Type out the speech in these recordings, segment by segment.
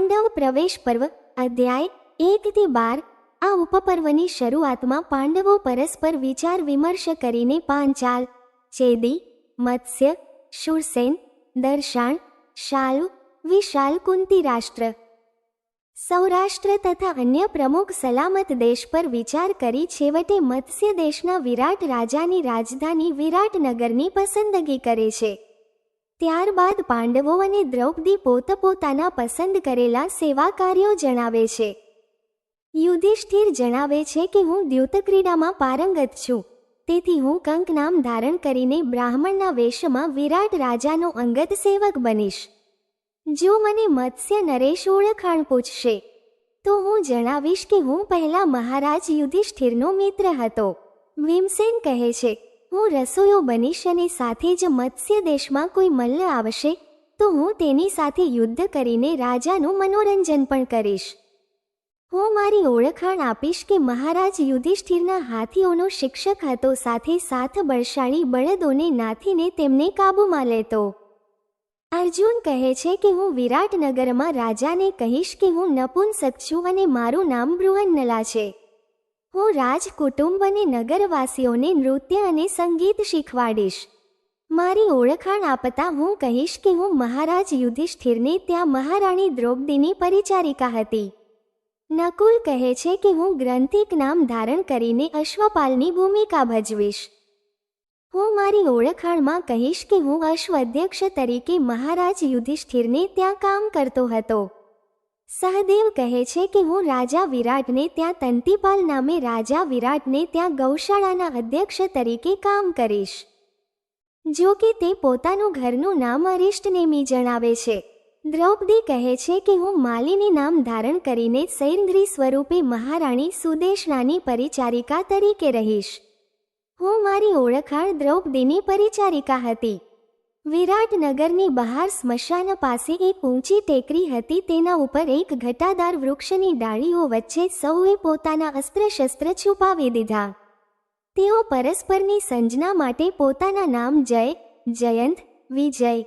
પાંડવ પ્રવેશ પર્વ, અધ્યાય એકથી બાર, આ ઉપપર્વની શરૂઆતમાં પાંડવો પરસ્પર વિચાર વિમર્શ કરીને પાંચાલ ચેદી મત્સ્ય, શુરસેન, દર્શાણ, શાલુ, વિશાલ કુંતી રાષ્ટ્ર. સૌરાષ્ટ્ર તથા અન્ય પ્રમુખ સલામત દેશ પર વિચાર કરી છેવટે મત્સ્ય દેશના વિરાટ રાજાની રાજધાની વિરાટનગરની પસંદગી કરે છે. ત્યારબાદ પાંડવો અને દ્રૌપદી પોતપોતાના પસંદ કરેલા સેવા કાર્યો જણાવે છે. યુધિષ્ઠિર જણાવે છે કે હું દ્યુતક્રીડામાં પારંગત છું. તેથી હું કંક નામ ધારણ કરીને બ્રાહ્મણના વેશમાં વિરાટ રાજાનો અંગત સેવક બનીશ. જો મને મત્સ્ય નરેશ ઓળખાણ પૂછશે, તો હું જણાવીશ કે હું પહેલા મહારાજ યુધિષ્ઠિરનો મિત્ર હતો. ભીમસેન કહે છે હું રસોયો બનીશ અને સાથે જ મત્સ્ય દેશમાં કોઈ મલ્લ આવશે, તો હું તેની સાથે યુદ્ધ કરીને રાજાનું મનોરંજન પણ કરીશ. હું મારી ઓળખાણ આપીશ કે મહારાજ યુધિષ્ઠિરના હાથીઓનો શિક્ષક હતો, સાથે સાથ બળશાળી બળદોને નાથીને તેમને કાબૂમાં લેતો. અર્જુન કહે છે કે હું વિરાટનગરમાં રાજાને કહીશ કે હું નપુંસક છું અને મારું નામ બૃહન્નલા છે. હું રાજ કુટુંબ અને નગરવાસીઓને નૃત્ય અને સંગીત શીખવાડીશ. મારી ઓળખાણ આપતા હું કહીશ કે હું મહારાજ યુધિષ્ઠિરને ત્યાં મહારાણી દ્રૌપદીની પરિચારિકા હતી. નકુલ કહે છે કે હું ગ્રંથિક નામ ધારણ કરીને અશ્વપાલની ભૂમિકા ભજવીશ. હું મારી ઓળખાણમાં કહીશ કે હું અશ્વ અધ્યક્ષ તરીકે મહારાજ યુધિષ્ઠિરને ત્યાં કામ કરતો હતો. સહદેવ કહે છે કે હું રાજા વિરાટને ત્યાં તંતીપાલ નામે રાજા વિરાટને ત્યાં ગૌશાળાના અધ્યક્ષ તરીકે કામ કરીશ. જો કે તે પોતાનું ઘરનું નામ અરિષ્ટનેમી જણાવે છે. દ્રૌપદી કહે છે કે હું માલિની નામ ધારણ કરીને સૈન્દ્રી સ્વરૂપે મહારાણી સુદેશનાની પરિચારિકા તરીકે રહીશ. હું મારી ઓળખાણ દ્રૌપદીની પરિચારિકા હતી. વિરાટનગરની બહાર સ્મશાન પાસે એક ઊંચી ટેકરી હતી. તેના ઉપર એક ઘટાદાર વૃક્ષની ડાળીઓ વચ્ચે સૌએ પોતાના અસ્ત્રશસ્ત્ર છુપાવી દીધા. તેઓ પરસ્પરની સંજના માટે પોતાના નામ જય, જયંત, વિજય,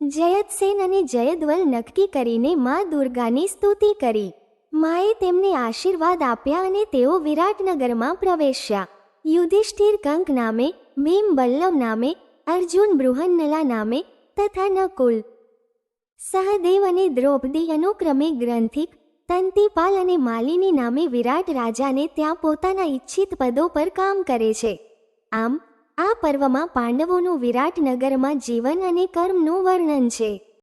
જયતસેન અને જયદ્વલ નક્કી કરીને મા દુર્ગાની સ્તુતિ કરી. માએ તેમને આશીર્વાદ આપ્યા અને તેઓ વિરાટનગરમાં પ્રવેશ્યા. યુધિષ્ઠિર કંક નામે ભીમ બલ્લવ નામે અર્જુન બૃહન્નલા નામે તથા નકુલ. સહદેવ અને દ્રૌપદી અનુક્રમે ગ્રંથિક તંતિપાલ અને માલિની નામે વિરાટ રાજાને ત્યાં પોતાના ઈચ્છિત પદો પર કામ કરે છે. આમ, આ પર્વમાં પાંડવોનું વિરાટનગરમાં જીવન અને કર્મનું વર્ણન છે.